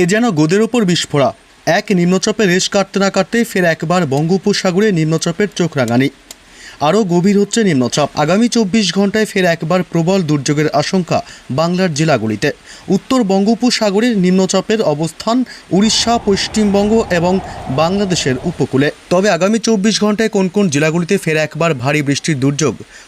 এ যেন গোদের ওপর বিস্ফোরা। এক নিম্নচাপে রেশ কাটতে না কাটতেই ফের একবার বঙ্গোপসাগরে নিম্নচাপের চোখ রাঙানি। আরও গভীর হচ্ছে নিম্নচাপ। আগামী চব্বিশ ঘন্টায় ফের একবার প্রবল দুর্যোগের আশঙ্কা বাংলার জেলাগুলিতে। উত্তর বঙ্গোপসাগরের নিম্নচাপের অবস্থান উড়িষ্যা, পশ্চিমবঙ্গ এবং বাংলাদেশের উপকূলে। তবে আগামী চব্বিশ ঘন্টায় কোন কোন জেলাগুলিতে ফের একবার ভারী বৃষ্টির দুর্যোগ?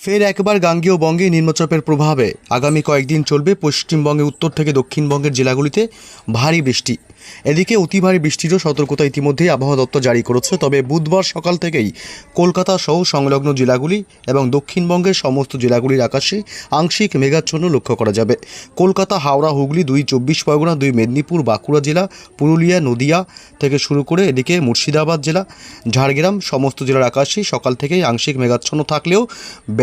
ফের একবার গাঙ্গেয় বঙ্গে নিম্নচাপের প্রভাবে আগামী কয়েকদিন চলবে পশ্চিমবঙ্গে উত্তর থেকে দক্ষিণবঙ্গের জেলাগুলিতে ভারী বৃষ্টি। এদিকে অতি ভারী বৃষ্টিরও সতর্কতা ইতিমধ্যেই আবহাওয়া দপ্তর জারি করেছে। তবে বুধবার সকাল থেকেই কলকাতা সহ সংলগ্ন জেলাগুলি এবং দক্ষিণবঙ্গের সমস্ত জেলাগুলির আকাশে আংশিক মেঘাচ্ছন্ন লক্ষ্য করা যাবে। কলকাতা, হাওড়া, হুগলি, দুই চব্বিশ পরগনা, দুই মেদিনীপুর, বাঁকুড়া জেলা, পুরুলিয়া, নদিয়া থেকে শুরু করে এদিকে মুর্শিদাবাদ জেলা, ঝাড়গ্রাম, সমস্ত জেলার আকাশে সকাল থেকেই আংশিক মেঘাচ্ছন্ন থাকলেও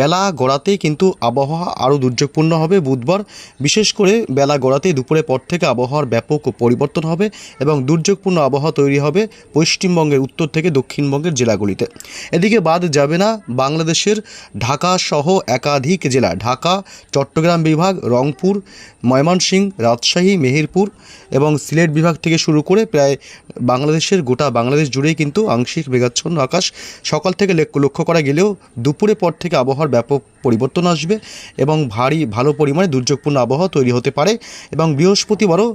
বেলা গড়াতেই কিন্তু আবহাওয়া আরও দুর্যোগপূর্ণ হবে বুধবার। বিশেষ করে বেলা গড়াতেই দুপুরের পর থেকে আবহাওয়ার ব্যাপক পরিবর্তন হবে এবং দুর্যোগপূর্ণ আবহাওয়া তৈরি হবে পশ্চিমবঙ্গের উত্তর থেকে দক্ষিণবঙ্গের জেলাগুলিতে। এদিকে বাদ যাবে না বাংলাদেশের ঢাকা সহ একাধিক জেলা। ঢাকা, চট্টগ্রাম বিভাগ, রংপুর, ময়মনসিংহ, রাজশাহী, মেহেরপুর এবং সিলেট বিভাগ থেকে শুরু করে প্রায় বাংলাদেশের গোটা বাংলাদেশ জুড়েই কিন্তু আংশিক মেঘাচ্ছন্ন আকাশ সকাল থেকে লক্ষ্য করা গেলেও দুপুরের পর থেকে আবহাওয়ার ব্যাপক পরিবর্তন আসবে এবং ভারী, ভালো পরিমাণে দুর্যোগপূর্ণ আবহাওয়া তৈরি হতে পারে এবং বৃহস্পতিবারও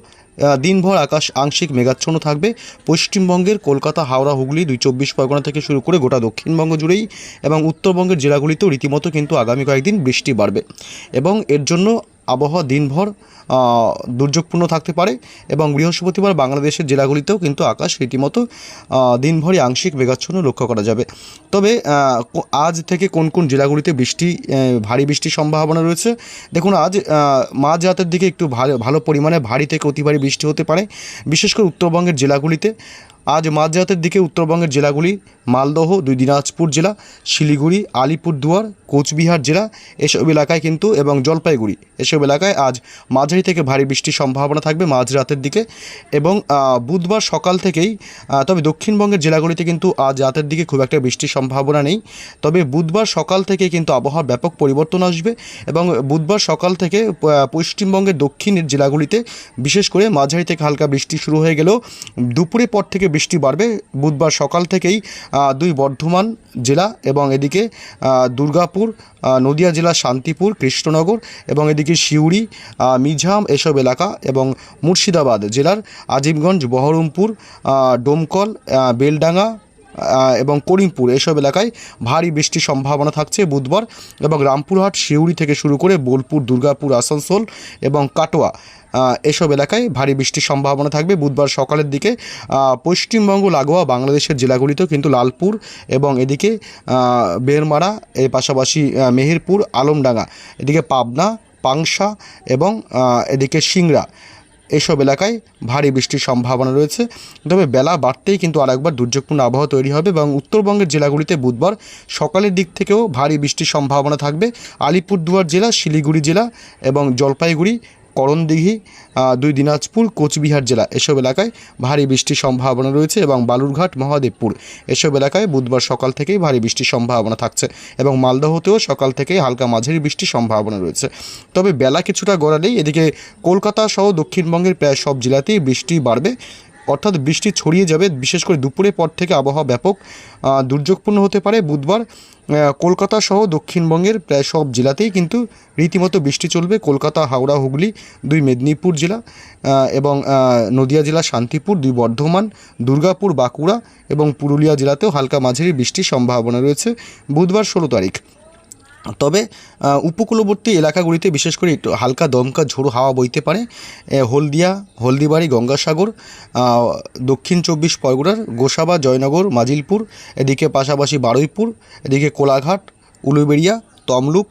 দিনভর আকাশ আংশিক মেঘাচ্ছন্ন থাকবে। পশ্চিমবঙ্গের কলকাতা, হাওড়া, হুগলি দুই চব্বিশ পরগনা থেকে শুরু করে গোটা দক্ষিণবঙ্গ জুড়েই এবং উত্তরবঙ্গের জেলাগুলিতেও রীতিমতো কিন্তু আগামী কয়েকদিন বৃষ্টি বাড়বে। এবং এর জন্য আবহাওয়া দিনভর দুর্যোগপূর্ণ থাকতে পারে এবং বৃহস্পতিবার বাংলাদেশের জেলাগুলিতেও কিন্তু আকাশ রীতিমতো দিনভরই আংশিক মেঘাচ্ছন্ন লক্ষ্য করা যাবে। তবে আজ থেকে কোন কোন জেলাগুলিতে বৃষ্টি ভারী বৃষ্টির সম্ভাবনা রয়েছে? দেখুন, আজ মাঝ রাতের দিকে একটু ভালো ভালো পরিমাণে ভারী থেকে অতি ভারী বৃষ্টি হতে পারে। বিশেষ করে উত্তরবঙ্গের জেলাগুলিতে আজ মাঝরাতের দিকে উত্তরবঙ্গের জেলাগুলি মালদহ, দুই দিনাজপুর জেলা, শিলিগুড়ি, আলিপুরদুয়ার, কোচবিহার জেলা এসব এলাকায় কিন্তু এবং জলপাইগুড়ি এসব এলাকায় আজ মাঝারি থেকে ভারী বৃষ্টির সম্ভাবনা থাকবে মাঝরাতের দিকে এবং বুধবার সকাল থেকেই তবে দক্ষিণবঙ্গের জেলাগুলিতে কিন্তু আজ রাতের দিকে খুব একটা বৃষ্টির সম্ভাবনা নেই। তবে বুধবার সকাল থেকে কিন্তু আবহাওয়ার ব্যাপক পরিবর্তন আসবে এবং বুধবার সকাল থেকে পশ্চিমবঙ্গের দক্ষিণের জেলাগুলিতে বিশেষ করে মাঝারি থেকে হালকা বৃষ্টি শুরু হয়ে গেলেও দুপুরের পর থেকে বৃষ্টি বাড়বে। বুধবার সকাল থেকেই দুই বর্ধমান জেলা এবং এদিকে দুর্গাপুর নদিয়া জেলা শান্তিপুর, কৃষ্ণনগর এবং এদিকে সিউড়ি মিঝাম এসব এলাকা এবং মুর্শিদাবাদ জেলার আজিমগঞ্জ, বহরমপুর ডোমকল বেলডাঙ্গা এবং করিমপুর, এসব এলাকায় ভারী বৃষ্টির সম্ভাবনা থাকছে বুধবার এবং রামপুরহাট সিউড়ি থেকে শুরু করে বোলপুর, দুর্গাপুর, আসানসোল এবং কাটোয়া এসব এলাকায় ভারী বৃষ্টির সম্ভাবনা থাকবে। বুধবার সকালের দিকে পশ্চিমবঙ্গ, লাগোয়া, বাংলাদেশের জেলাগুলিতেও কিন্তু লালপুর এবং এদিকে বেরমারা, এর পাশাপাশি মেহেরপুর, আলমডাঙ্গা, এদিকে পাবনা, পাংশা এবং এদিকে সিংড়া। এইসব এলাকায় ভারী বৃষ্টির সম্ভাবনা রয়েছে। তবে বেলা বাড়তেই কিন্তু আরেকবার দুর্যোগপূর্ণ আবহাওয়া তৈরি হবে এবং উত্তরবঙ্গের জেলাগুলিতে বুধবার সকালের দিক থেকেও ভারী বৃষ্টির সম্ভাবনা থাকবে। আলিপুরদুয়ার জেলা, শিলিগুড়ি জেলা এবং জলপাইগুড়ি করণদিঘি দুই দিনাজপুর, কোচবিহার জেলা। এসব এলাকায় ভারী বৃষ্টির সম্ভাবনা রয়েছে এবং বালুরঘাট, মহাদেবপুর। এসব এলাকায় বুধবার সকাল থেকেই ভারী বৃষ্টির সম্ভাবনা থাকছে এবং মালদহতেও সকাল থেকেই হালকা মাঝারি বৃষ্টির সম্ভাবনা রয়েছে। তবে বেলা কিছুটা গড়ালেই এদিকে কলকাতা সহ দক্ষিণবঙ্গের প্রায় সব জেলাতেই বৃষ্টি বাড়বে। অর্থাৎ বৃষ্টি ছড়িয়ে যাবে, বিশেষ করে দুপুরের পর থেকে আবহাওয়া ব্যাপক দুর্যোগপূর্ণ হতে পারে। বুধবার কলকাতা সহ দক্ষিণবঙ্গের প্রায় সব জেলাতেই কিন্তু রীতিমতো বৃষ্টি চলবে। কলকাতা, হাওড়া, হুগলি দুই মেদিনীপুর জেলা এবং নদিয়া জেলা শান্তিপুর দুই বর্ধমান, দুর্গাপুর বাঁকুড়া এবং পুরুলিয়া জেলাতেও হালকা মাঝারি বৃষ্টির সম্ভাবনা রয়েছে বুধবার ষোলো তারিখ। তবে উপকূলবর্তী এলাকাগুলিতে বিশেষ করে একটু হালকা দমকা ঝোড়ো হাওয়া বইতে পারে। হলদিয়া, হলদিবাড়ি, গঙ্গাসাগর দক্ষিণ চব্বিশ পরগনার গোসাবা, জয়নগর, মাজিলপুর, এদিকে পাশাপাশি বারুইপুর, এদিকে কোলাঘাট, উলুবেড়িয়া, তমলুক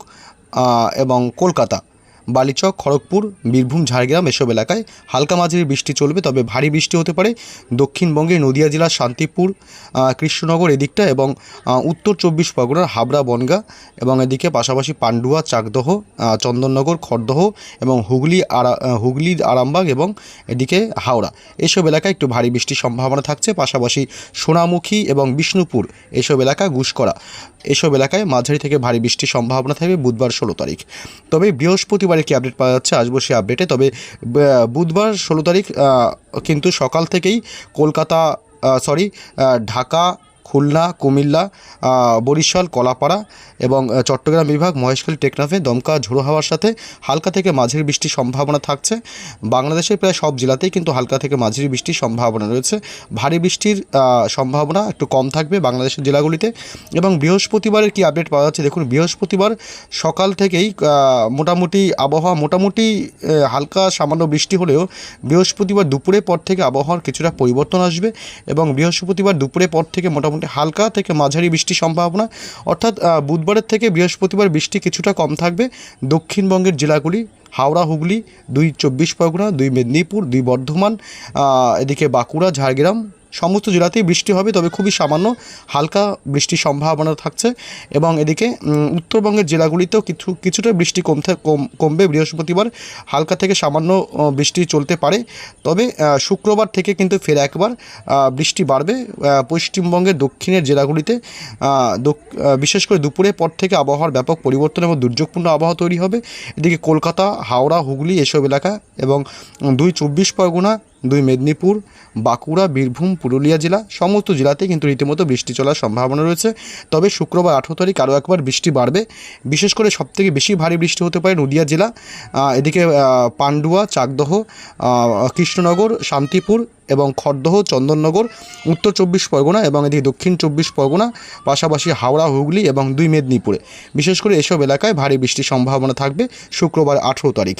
এবং কলকাতা। বালিচক, খড়গপুর, বীরভূম, ঝাড়গ্রাম এসব এলাকায় হালকা মাঝারি বৃষ্টি চলবে, তবে ভারী বৃষ্টি হতে পারে দক্ষিণবঙ্গের নদিয়া জেলার শান্তিপুর কৃষ্ণনগর এদিকটা এবং উত্তর চব্বিশ পরগনার হাবড়া, বনগা এবং এদিকে পাশাপাশি পান্ডুয়া, চাকদহ চন্দননগর, খড়দহ এবং হুগলি, আরা হুগলি, আরামবাগ এবং এদিকে হাওড়া। এসব এলাকায় একটু ভারী বৃষ্টির সম্ভাবনা থাকছে, পাশাপাশি সোনামুখী এবং বিষ্ণুপুর এসব এলাকা ঘুষকরা এসব এলাকায় মাঝারি থেকে ভারী বৃষ্টির সম্ভাবনা থাকবে বুধবার ষোলো তারিখ। তবে বৃহস্পতিবারে কি আপডেট পাওয়া যাচ্ছে? আসব সেই আপডেটে তবে বুধবার ষোলো তারিখ কিন্তু সকাল থেকেই কলকাতা সরি ঢাকা খুলনা, কুমিল্লা বরিশাল, কলাপাড়া এবং চট্টগ্রাম বিভাগ, মহেশখালী, টেকনাফে দমকা, ঝোড়ো হাওয়ার সাথে হালকা থেকে মাঝারি বৃষ্টির সম্ভাবনা থাকছে। বাংলাদেশের প্রায় সব জেলাতেই কিন্তু হালকা থেকে মাঝারি বৃষ্টির সম্ভাবনা রয়েছে। ভারী বৃষ্টির সম্ভাবনা একটু কম থাকবে বাংলাদেশের জেলাগুলিতে এবং বৃহস্পতিবারের কি আপডেট পাওয়া যাচ্ছে? দেখুন, বৃহস্পতিবার সকাল থেকেই মোটামুটি আবহাওয়া মোটামুটি হালকা সামান্য বৃষ্টি হলেও বৃহস্পতিবার দুপুরের পর থেকে আবহাওয়ার কিছুটা পরিবর্তন আসবে এবং বৃহস্পতিবার দুপুরের পর থেকে মোটামুটি হালকা থেকে মাঝারি বৃষ্টির সম্ভাবনা। অর্থাৎ বুধবারের থেকে বৃহস্পতিবার বৃষ্টি কিছুটা কম থাকবে। দক্ষিণবঙ্গের জেলাগুলি, হাওড়া, হুগলি, দুই চব্বিশ পরগনা, দুই মেদিনীপুর, দুই বর্ধমান এদিকে বাঁকুড়া, ঝাড়গ্রাম সমস্ত জেলাতেই বৃষ্টি হবে, তবে খুবই সামান্য হালকা বৃষ্টির সম্ভাবনা থাকছে এবং এদিকে উত্তরবঙ্গের জেলাগুলিতেও কিছু, কিছুটা বৃষ্টি কমতে কম, কমবে। বৃহস্পতিবার হালকা থেকে সামান্য বৃষ্টি চলতে পারে। তবে শুক্রবার থেকে কিন্তু ফের একবার বৃষ্টি বাড়বে। পশ্চিমবঙ্গের দক্ষিণের জেলাগুলিতে বিশেষ করে দুপুরের পর থেকে আবহাওয়ার ব্যাপক পরিবর্তন এবং দুর্যোগপূর্ণ আবহাওয়া তৈরি হবে। এদিকে কলকাতা, হাওড়া, হুগলি এসব এলাকা এবং দুই চব্বিশ পরগনা দুই মেদিনীপুর, বাঁকুড়া, বীরভূম, পুরুলিয়া জেলা সমস্ত জেলাতে কিন্তু রীতিমতো বৃষ্টি চলার সম্ভাবনা রয়েছে। তবে শুক্রবার আঠেরো তারিখ আরও একবার বৃষ্টি বাড়বে। বিশেষ করে সবথেকে বেশি ভারী বৃষ্টি হতে পারে নদিয়া জেলা। এদিকে পান্ডুয়া, চাকদহ কৃষ্ণনগর, শান্তিপুর এবং খড়দহ, চন্দননগর, উত্তর চব্বিশ পরগনা এবং এদিকে দক্ষিণ চব্বিশ পরগনা, পাশাপাশি হাওড়া, হুগলি এবং দুই মেদিনীপুরে। বিশেষ করে এসব এলাকায় ভারী বৃষ্টির সম্ভাবনা থাকবে শুক্রবার আঠেরো তারিখ।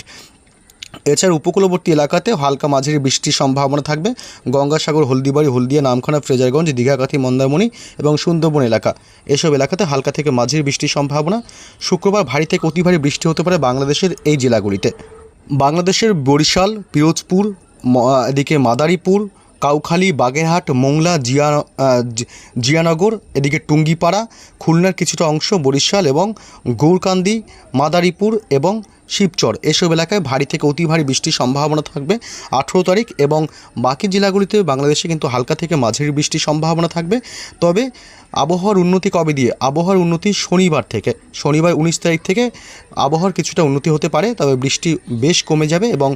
এছাড়া উপকূলবর্তী এলাকাতে হালকা মাঝারি বৃষ্টির সম্ভাবনা থাকবে। গঙ্গাসাগর, হলদিবাড়ি, হলদিয়া, নামখানা, ফ্রেজারগঞ্জ দীঘাকাথি মন্দারমণি এবং সুন্দরবন এলাকা। এসব এলাকাতে হালকা থেকে মাঝারি বৃষ্টির সম্ভাবনা। শুক্রবার ভারী থেকে অতি ভারী বৃষ্টি হতে পারে বাংলাদেশের এই জেলাগুলিতে। বাংলাদেশের বরিশাল, পিরোজপুর এদিকে মাদারীপুর, কাউখালী, বাগেরহাট, মোংলা, জিয়া জিয়ানগর, এদিকে টুঙ্গিপাড়া, খুলনার কিছুটা অংশ বরিশাল এবং গৌরকান্দি, মাদারীপুর এবং শিবচর। এসব এলাকায় ভারী থেকে অতি ভারী বৃষ্টির সম্ভাবনা থাকবে আঠেরো তারিখ এবং বাকি জেলাগুলিতে বাংলাদেশে কিন্তু হালকা থেকে মাঝারি বৃষ্টির সম্ভাবনা থাকবে। তবে আবহাওয়ার উন্নতি কবে দিয়ে? আবহাওয়ার উন্নতি শনিবার থেকে। শনিবার উনিশ তারিখ থেকে আবহাওয়ার কিছুটা উন্নতি হতে পারে, তবে বৃষ্টি বেশ কমে যাবে এবং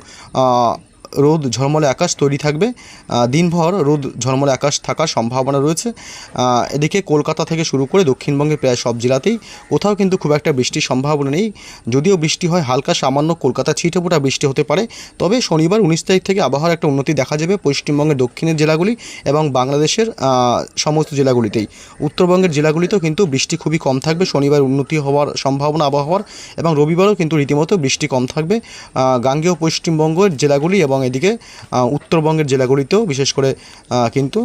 রোদ ঝলমলে আকাশ তৈরি থাকবে। দিনভর রোদ ঝলমলে আকাশ থাকার সম্ভাবনা রয়েছে। এদিকে কলকাতা থেকে শুরু করে দক্ষিণবঙ্গের প্রায় সব জেলাতেই কোথাও কিন্তু খুব একটা বৃষ্টির সম্ভাবনা নেই। যদিও বৃষ্টি হয়, হালকা সামান্য কলকাতা ছিটেফোঁটা বৃষ্টি হতে পারে। তবে শনিবার উনিশ তারিখ থেকে আবহাওয়ার একটা উন্নতি দেখা যাবে পশ্চিমবঙ্গের দক্ষিণের জেলাগুলি এবং বাংলাদেশের সমস্ত জেলাগুলিতেই। উত্তরবঙ্গের জেলাগুলিতেও কিন্তু বৃষ্টি খুবই কম থাকবে। শনিবার উন্নতি হওয়ার সম্ভাবনা আবহাওয়ার এবং রবিবারও কিন্তু রীতিমতো বৃষ্টি কম থাকবে। গাঙ্গেয় পশ্চিমবঙ্গের জেলাগুলি এবং এদিকে উত্তরবঙ্গের জেলাগুলিতেও বিশেষ করে কিন্তু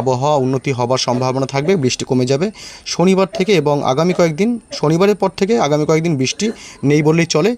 আবহাওয়া উন্নতি হবার সম্ভাবনা থাকবে, বৃষ্টি কমে যাবে। শনিবার থেকে এবং আগামী কয়েকদিন, শনিবারের পর থেকে আগামী কয়েকদিন বৃষ্টি নেই বললেই চলে।